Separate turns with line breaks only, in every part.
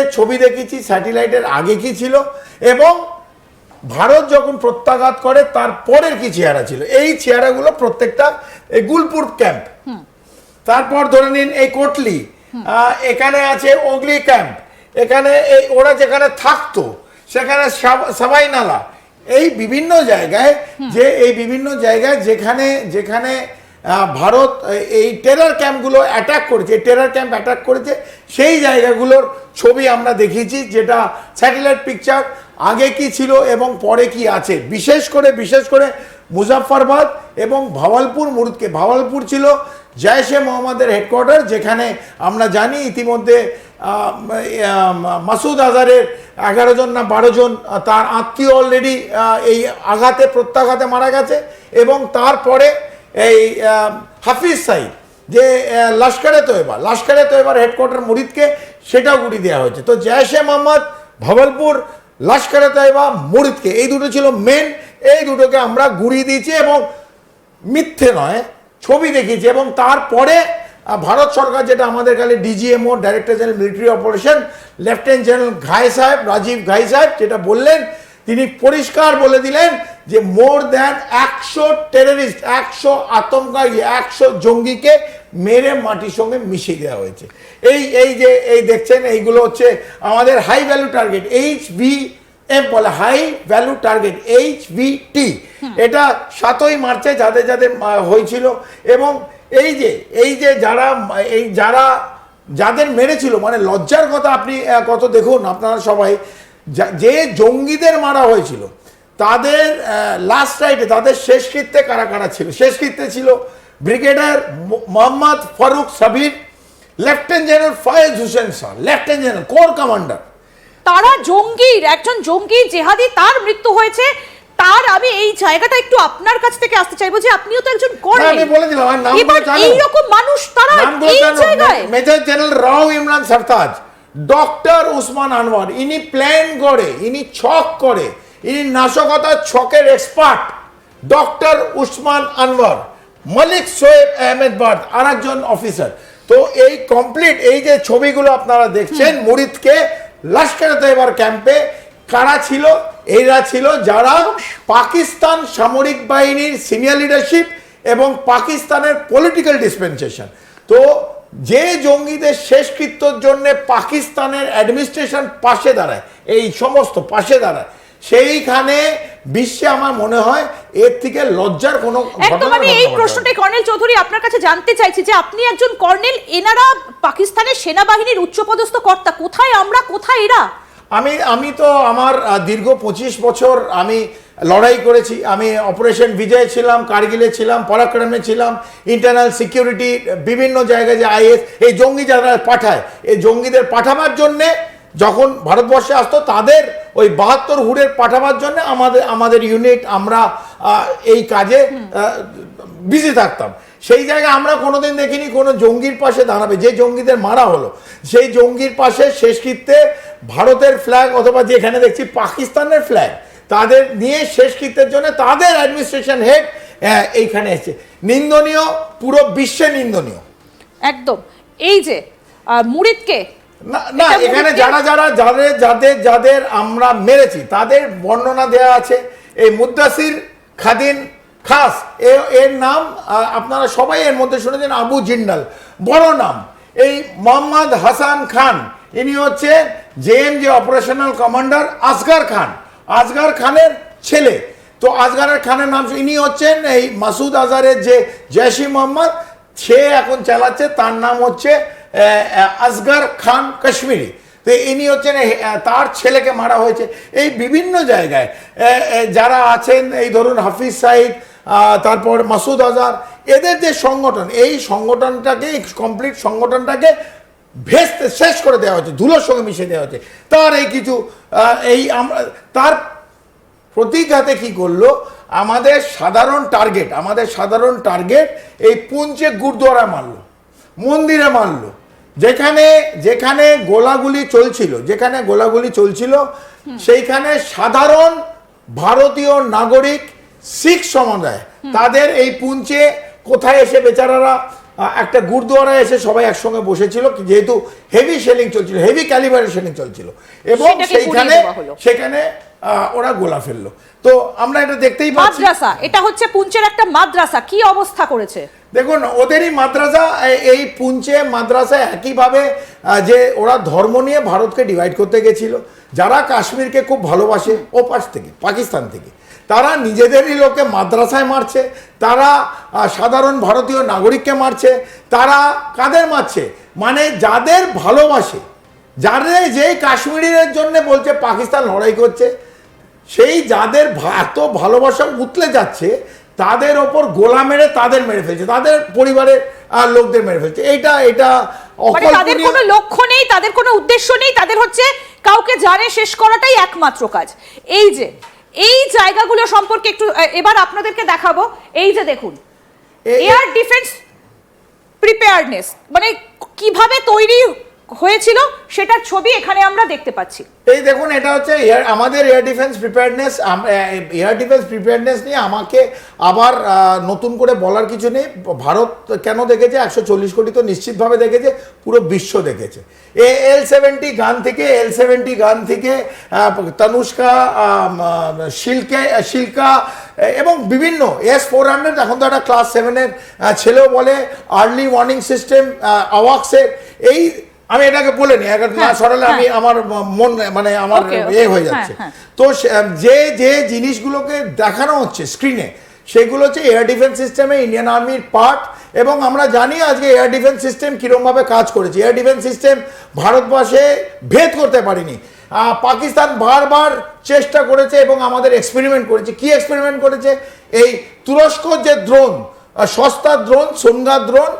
স্যাটেলাইটের ছবি দেখেছি স্যাটেলাইটের আগে কি ছিল এবং ভারত যখন প্রত্যাঘাত করে তার পরের কি চেহারা ছিল? এই চেহারাগুলো প্রত্যেকটা এই গুলপুর ক্যাম্প। তারপর ধরে নিন এই কোটলি এখানে আছে ওগলি ক্যাম্প এখানে এই ওরা যেখানে থাকতো সেখানে সাব- সাবাই নালা এই বিভিন্ন জায়গায় যে এই বিভিন্ন জায়গায় যেখানে যেখানে ভারত এই টেরার ক্যাম্পগুলো অ্যাটাক করেছে টেরার ক্যাম্প অ্যাটাক করেছে, সেই জায়গাগুলোর ছবি আমরা দেখিয়েছি, যেটা স্যাটেলাইট পিকচার আগে কি ছিল এবং পরে কি আছে। বিশেষ করে বিশেষ করে মুজাফফরবাদ এবং ভাওয়ালপুর মুরুদকে। ভাওয়ালপুর ছিল জয়শে মোহাম্মদের হেডকোয়ার্টার যেখানে আমরা জানি ইতিমধ্যে মাসুদ আজারের এগারো জন না বারো জন তার আত্মীয় অলরেডি এই আঘাতে, প্রত্যাঘাতে মারা গেছে এবং তারপরে এই হাফিজ সাইদ, যে লস্করে তৈবা লস্করে তৈবার হেডকোয়ার্টার মুরিদকে সেটাও গুড়ি দেওয়া হয়েছে। তো জয়শে মোহাম্মদ, ভবলপুর, লস্করে তৈবা মুরিদকে, এই দুটো ছিল মেন এই দুটোকে আমরা গুড়িয়ে দিয়েছি এবং মিথ্যে নয়, ছবি দেখিয়েছি এবং তারপরে ভারত সরকার যেটা আমাদের কাছে DGMO director general military operation lieutenant general Ghai সাহেব, রাজীব ঘাই সাহেব যেটা বললেন, তিনি পরিষ্কার বলে দিলেন যে মোর দ্যান একশো টেররিস্ট একশো আতঙ্কবাদী একশো জঙ্গিকে মেরে মাটির সঙ্গে মিশিয়ে দেওয়া হয়েছে। এই এই যে এই দেখছেন এইগুলো হচ্ছে আমাদের high value target H V M বলে high value target H T এটা সাতই মার্চে যাদের যাদের হয়েছিল এবং এই যে এই যে যারা এই যারা যাদের মেরেছিল মানে লজ্জার কথা আপনি কত দেখুন আপনারা সবাই যা- যে জঙ্গিদের মারা হয়েছিল তাদের লাস্ট রাইটে তাদের শেষকৃত্যে কারা কারা ছিল? শেষকৃত্যে ছিল brigadier Mohammad Farooq Sabir lieutenant general Faiz Hussain sir lieutenant general corps commander
তারা জঙ্গির একজন জঙ্গি জেহাদি তার মৃত্যু হয়েছে। তার আমি এই জায়গাটা একটু আপনার কাছ থেকে আসতে চাইব যে আপনিও তো একজন কর্মী
হ্যাঁ, আমি বলে দিলাম, নামগুলো
এবার
জানো?
এইরকম মানুষ তারা এই জায়গায়
major general Rao Imran Sartaj doctor Usman Anwar ইনি প্ল্যান করে ইনি ছক করে ইনি নাশকতার ছকের এক্সপার্ট ডক্টর উসমান আনোয়ার মালিক সোয়েব আহমেদ বার্দ আর একজন অফিসার তো এই কমপ্লিট এই যে ছবিগুলো আপনারা দেখছেন মুরিদকে লস্কর তৈবার ক্যাম্পে কারা ছিল? এরা ছিল যারা পাকিস্তান সামরিক বাহিনীর সিনিয়র লিডারশিপ এবং পাকিস্তানের পলিটিক্যাল ডিসপেন্সেশন তো যে জঙ্গিদের শেষকৃত্যর জন্য পাকিস্তানের অ্যাডমিনিস্ট্রেশন পাশে দাঁড়ায় এই সমস্ত পাশে দাঁড়ায় সেইখানে বিশ্বে আমার মনে হয় এর থেকে লজ্জার কোনো
একদম আমি এই প্রশ্নটাই কর্নেল চৌধুরী আপনার কাছে জানতে চাইছি যে আপনি একজন কর্নেল এনারা পাকিস্তানের সেনাবাহিনীর উচ্চপদস্থ কর্তা। কোথায় আমরা কোথায় এরা?
আমি আমি তো আমার দীর্ঘ পঁচিশ বছর আমি লড়াই করেছি। আমি অপারেশন বিজয় ছিলাম কার্গিলে ছিলাম পরাক্রমে ছিলাম ইন্টারনাল সিকিউরিটি বিভিন্ন জায়গায় যে আইএস এই জঙ্গি যারা পাঠায় এই জঙ্গিদের পাঠাবার জন্যে যখন ভারতবর্ষে আসতো তাদের ওই বাহাত্তর হুডের পাঠাবার জন্য আমাদের আমাদের ইউনিট আমরা এই কাজে বিজি থাকতাম। সেই জায়গায় আমরা কোনোদিন দেখিনি কোনো জঙ্গির পাশে দাঁড়াবে। যে জঙ্গিদের মারা হলো সেই জঙ্গির পাশে শেষকৃত্যে ভারতের ফ্ল্যাগ অথবা যেখানে দেখছি পাকিস্তানের ফ্ল্যাগ তাদের নিয়ে শেষকৃত্যের জন্য তাদের অ্যাডমিনিস্ট্রেশন হেড এইখানে এসেছে। নিন্দনীয় পুরো বিশ্বে নিন্দনীয়।
একদম। এই যে মুরিদকে
না না এখানে যারা যারা যাদের যাদের যাদের আমরা মেরেছি তাদের বর্ণনা দেওয়া আছে। এই মুদ্দাসির খাদিন খাস এর নাম আপনারা সবাই এর মধ্যে শুনেছেন আবু জিন্নাল বড় নাম। এই মোহাম্মদ হাসান খান ইনি হচ্ছে জেএম যে অপারেশনাল কমান্ডার আসগার খান আসগার খানের ছেলে। তো আসগারের খানের নাম ইনি হচ্ছেন এই মাসুদ আজারের যে জয়সি মোহাম্মদ সে এখন চালাচ্ছে তার নাম হচ্ছে আসগর খান কাশ্মীরি। তো ইনি হচ্ছেন তার ছেলেকে মারা হয়েছে। এই বিভিন্ন জায়গায় যারা আছেন, এই ধরুন হাফিজ সাইদ তারপর মাসুদ আজার এদের যে সংগঠন, এই সংগঠনটাকে, কমপ্লিট সংগঠনটাকে ভেস্তে, শেষ করে দেওয়া হচ্ছে ধুলোর সঙ্গে মিশিয়ে দেওয়া হচ্ছে তার এই কিছু এই আমরা তার প্রতিঘাতে কি করল? আমাদের সাধারণ টার্গেট, আমাদের সাধারণ টার্গেট এই পুঞ্চে গুরুদ্বারা মারলো, মন্দিরে মারলো। যেখানে যেখানে গোলাগুলি চলছিল যেখানে গোলাগুলি চলছিল সেইখানে সাধারণ ভারতীয় নাগরিক শিখ সমুদায় তাদের এই পুঞ্চে কোথায় এসে বেচারারা একটা গুরুদুয়ারায় এসে সবাই একসঙ্গে বসেছিল যেহেতু হেভি সেলিং চলছিল হেভি ক্যালিবারের সেলিং চলছিল। এবং সেইখানে সেখানে ওরা গোলা ফেলল। তো আমরা এটা দেখতেই পাচ্ছি।
মাদ্রাসা এটা হচ্ছে পুঞ্চের একটা মাদ্রাসা কি অবস্থা করেছে?
দেখুন ওদেরই মাদ্রাসা এই পুঞ্চে মাদ্রাসা একইভাবে যে ওরা ধর্ম নিয়ে ভারতকে ডিভাইড করতে গেছিল। যারা কাশ্মীরকে খুব ভালোবাসে ও পাশ থেকে পাকিস্তান থেকে। তারা নিজেদেরই লোকে মাদ্রাসায় মারছে তারা সাধারণ ভারতীয় নাগরিককে মারছে তারা কাদের মারছে? মানে যাদের ভালোবাসে যাদের যেই কাশ্মীরের জন্য বলছে পাকিস্তান লড়াই করছে সেই যাদের এত ভালোবাসা উতলে যাচ্ছে তাদের ওপর গোলা মেরে তাদের মেরে ফেলছে তাদের পরিবারের লোকদের মেরে ফেলছে। এটা এটা
মানে তাদের কোনো লক্ষ্য নেই তাদের কোনো উদ্দেশ্য নেই তাদের হচ্ছে কাউকে জানে শেষ করাটাই একমাত্র কাজ। এই যে এই জায়গাগুলো সম্পর্কে একটু এবার আপনাদেরকে দেখাবো। এই যে দেখুন এয়ার ডিফেন্স প্রিপেয়ারনেস মানে কীভাবে তৈরি হয়েছিল, সেটার ছবি এখানে আমরা দেখতে পাচ্ছি।
এই দেখুন, এটা হচ্ছে আমাদের air defence preparedness air defence preparedness নিয়ে আমাকে আবার নতুন করে বলার কিছু নেই। ভারত কেন দেখেছে? একশো চল্লিশ কোটি তো নিশ্চিতভাবে দেখেছে, পুরো বিশ্ব দেখেছে। এ, এল সেভেন্টি গান থেকে, এল সেভেন্টি গান থেকে তনুষ্কা শিল্কে শিল্কা এবং বিভিন্ন এস ফোর হান্ড্রেড, এখন তো একটা ক্লাস সেভেনের ছেলেও বলে, আর্লি ওয়ার্নিং সিস্টেম আওয়াক্সের, এই আমি এটাকে বলে নি না
হ্যাঁ,
সরালে আমি
হ্যাঁ।
আমার মন মানে আমার এ হয়ে যাচ্ছে।
হ্যাঁ,
তো যে যে জিনিসগুলোকে দেখানো হচ্ছে স্ক্রিনে সেগুলো হচ্ছে এয়ার ডিফেন্স সিস্টেমে ইন্ডিয়ান আর্মির পার্ট এবং আমরা জানি আজকে এয়ার ডিফেন্স সিস্টেম কীরকমভাবে কাজ করেছে। এয়ার ডিফেন্স সিস্টেম ভারতবর্ষে ভেদ করতে পারেনি। পাকিস্তান বারবার চেষ্টা করেছে এবং আমাদের এক্সপেরিমেন্ট করেছে। কি এক্সপেরিমেন্ট করেছে? এই তুরস্ক যে দ্রোন আহ, সস্তা দ্রোন সোনগা দ্রোন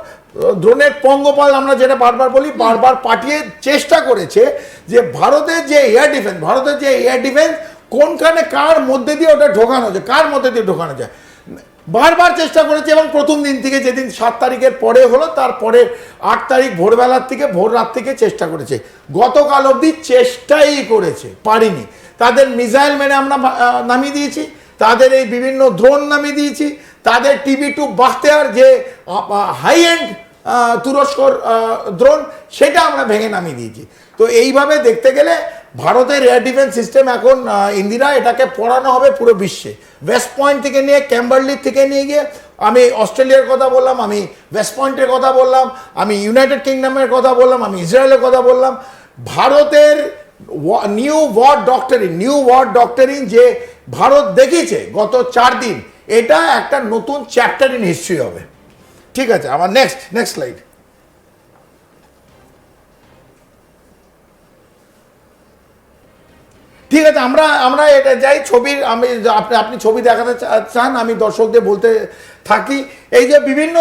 দ্রোণের পঙ্গপাল আমরা যেটা বারবার বলি বারবার পাঠিয়ে চেষ্টা করেছে যে ভারতের যে এয়ার ডিফেন্স ভারতের যে এয়ার ডিফেন্স কোনখানে কার মধ্যে দিয়ে ওটা ঢোকানো যায় কার মধ্যে দিয়ে ঢোকানো যায়। বারবার চেষ্টা করেছে এবং প্রথম দিন থেকে যেদিন সাত তারিখের পরে হলো তারপরে আট তারিখ ভোরবেলার থেকে ভোর রাত থেকে চেষ্টা করেছে। গতকাল অবধি চেষ্টাই করেছে পারিনি। তাদের মিসাইল মেনে আমরা নামিয়ে দিয়েছি। তাদের এই বিভিন্ন দ্রোণ নামিয়ে দিয়েছি। তাদের টিভি টু বাখতেয়ার যে হাই এন্ড তুরস্কর দ্রোণ সেটা আমরা ভেঙে নামিয়ে দিয়েছি। তো এইভাবে দেখতে গেলে ভারতের এয়ার ডিফেন্স সিস্টেম এখন ইন্দিরা এটাকে পড়ানো হবে পুরো বিশ্বে। ওয়েস্ট পয়েন্ট থেকে নিয়ে ক্যাম্বারলি থেকে নিয়ে গিয়ে আমি অস্ট্রেলিয়ার কথা বললাম, আমি ওয়েস্ট পয়েন্টের কথা বললাম, আমি ইউনাইটেড কিংডমের কথা বললাম, আমি ইসরায়েলের কথা বললাম। ভারতের new word doctrine new word doctrine যে ভারত দেখিয়েছে গত চার দিন এটা একটা নতুন চ্যাপ্টার ইন হিস্ট্রি হবে। ঠিক আছে, আমার নেক্সট নেক্সট স্লাইড ঠিক আছে, আমরা আমরা এটা যাই, ছবির, আমি, আপনি আপনি ছবি দেখাতে চান, আমি দর্শকদের বলতে থাকি। এই যে বিভিন্ন